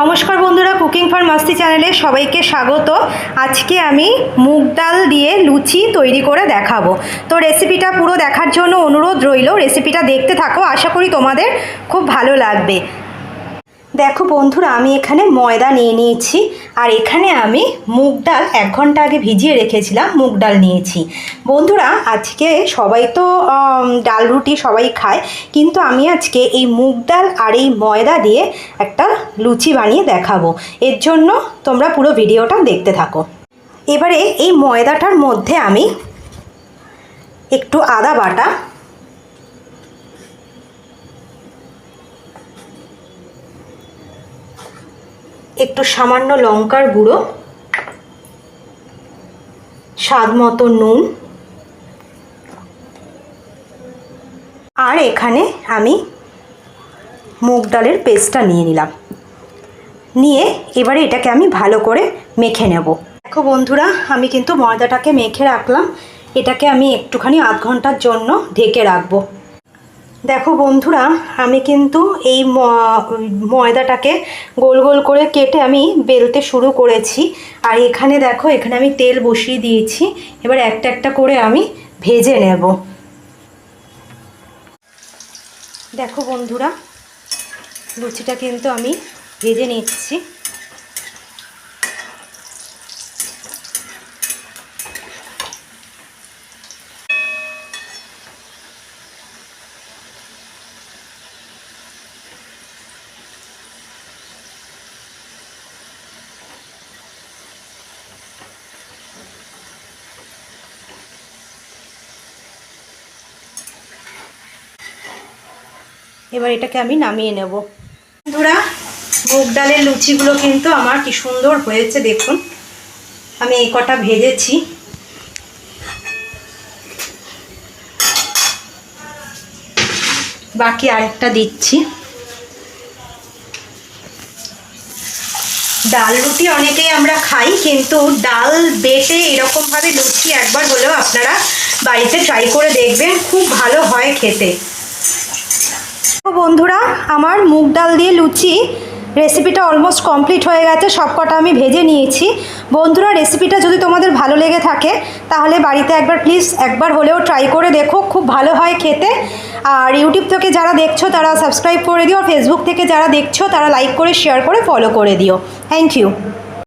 নমস্কার বন্ধুরা, cooking for মাস্তি চ্যানেলে সবাইকে স্বাগত। আজকে আমি মুগ ডাল দিয়ে লুচি তৈরি করে দেখাবো। তো রেসিপিটা পুরো দেখার জন্য অনুরোধ রইল রেসিপিটা দেখতে থাকো, আশা করি তোমাদের খুব ভালো লাগবে। দেখো বন্ধুরা, আমি এখানে ময়দা নিয়ে নিয়েছি। আর এখানে আমি মুগ ডাল এক ঘণ্টা আগে ভিজিয়ে রেখেছিলাম, মুগ ডাল নিয়েছি। বন্ধুরা, আজকে সবাই তো ডাল রুটি সবাই খায়, কিন্তু আমি আজকে এই মুগ ডাল আর এই ময়দা দিয়ে একটা লুচি বানিয়ে দেখাবো। এর জন্য তোমরা পুরো ভিডিওটা দেখতে থাকো। এবারে এই ময়দাটার মধ্যে আমি একটু আদা বাটা একটু সামান্য লঙ্কার গুঁড়ো, স্বাদ মতো নুন, আর এখানে আমি মুগ ডালের পেস্টটা নিয়ে নিলাম। নিয়ে এবারে এটাকে আমি ভালো করে মেখে নেব। দেখো বন্ধুরা, আমি কিন্তু ময়দাটাকে মেখে রাখলাম। এটাকে আমি একটুখানি আধ ঘণ্টার জন্য ঢেকে রাখব। দেখো বন্ধুরা, আমি কিন্তু এই ময়দাটাকে গোল গোল করে কেটে আমি বেলতে শুরু করেছি। আর এখানে দেখো, এখানে আমি তেল বসিয়ে দিয়েছি। এবার একটা একটা করে আমি ভেজে নেব। দেখো বন্ধুরা, লুচিটা কিন্তু আমি ভেজে নিচ্ছি। এবার এটাকে আমি নামিয়ে নেব। বন্ধুরা, মুগ ডালের লুচিগুলো কিন্তু আমার কি সুন্দর হয়েছে দেখুন। আমি এই কটা ভেজেছি। বাকি আরেকটা দিচ্ছি। ডাল রুটি অনেকেই আমরা খাই, কিন্তু ডাল বেটে এরকমভাবে লুচি একবার হলেও আপনারা বাড়িতে ট্রাই করে দেখবেন, খুব ভালো হয় খেতে। বন্ধুরা, আমার মুগ ডাল দিয়ে লুচি রেসিপিটা অলমোস্ট কমপ্লিট হয়ে গেছে সব কটা আমি ভেজে নিয়েছি। বন্ধুরা রেসিপিটা যদি তোমাদের ভালো লেগে থাকে, তাহলে বাড়িতে একবার প্লিজ একবার হলেও ট্রাই করে দেখো, খুব ভালো হয় খেতে। আর ইউটিউব থেকে যারা দেখছ, তারা সাবস্ক্রাইব করে দিও। আর ফেসবুক থেকে যারা দেখছ, তারা লাইক করে শেয়ার করে ফলো করে দিও। Thank you